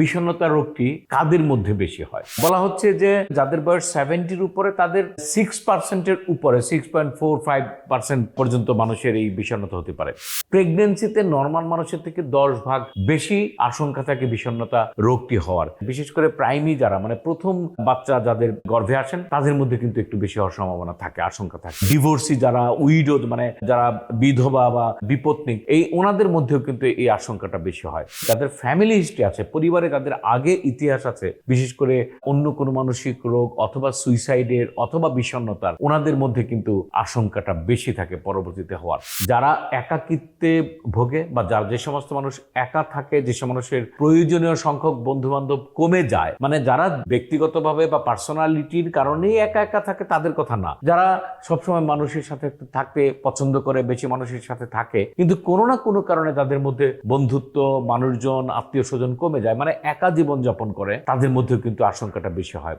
বিষণ্ণতা রোগটি কাদের মধ্যে বেশি হয়? বলা হচ্ছে যে যাদের বয়স সেভেন্টির উপরে তাদের সিক্স পার্সেন্টের উপরে six point four five percent পর্যন্ত মানুষের এই বিষণ্ণতা হতে পারে। প্রেগনেন্সিতে নর্মাল মানুষের থেকে দশ ভাগ বেশি আশঙ্কা থাকে বিষণ্ণতা রোগটি হওয়ার। বিশেষ করে প্রাইমি যারা মানে প্রথম বাচ্চা যাদের গর্ভে আসেন, তাদের মধ্যে কিন্তু একটু বেশি হওয়ার সম্ভাবনা থাকে, আশঙ্কা থাকে। ডিভোর্সি যারা উইডো মানে যারা বিধবা বা বিপত্নিক এই ওনাদের মধ্যেও কিন্তু এই আশঙ্কাটা বেশি হয়। যাদের ফ্যামিলি হিস্ট্রি আছে, পরিবারে যাদের আগে ইতিহাস আছে, বিশেষ করে অন্য কোনো মানসিক রোগ অথবা সুইসাইডের অথবা বিষণ্ণতার, ওনাদের মধ্যে কিন্তু আশঙ্কাটা বেশি থাকে পরবর্তীতে হওয়ার। যারা একাকিত্বে ভোগে বা যার যে সমস্ত মানুষ একা থাকে, যে সব মানুষের প্রয়োজনীয় সংখ্যক বন্ধু বান্ধব কমে যায় মানে যারা ব্যক্তিগতভাবে বা পার্সোনালিটির কারণেই একা একা থাকে তাদের কথা না। যারা সবসময় মানুষের সাথে থাকতে পছন্দ করে, বেশি মানুষের সাথে থাকে, কিন্তু কোনো না কোনো কারণে তাদের মধ্যে বন্ধুত্ব, মানুষজন আত্মীয় স্বজন কমে যায়। মানে একা জীবন যাপন করে তাদের মধ্যেও কিন্তু আশঙ্কাটা বেশি হয়।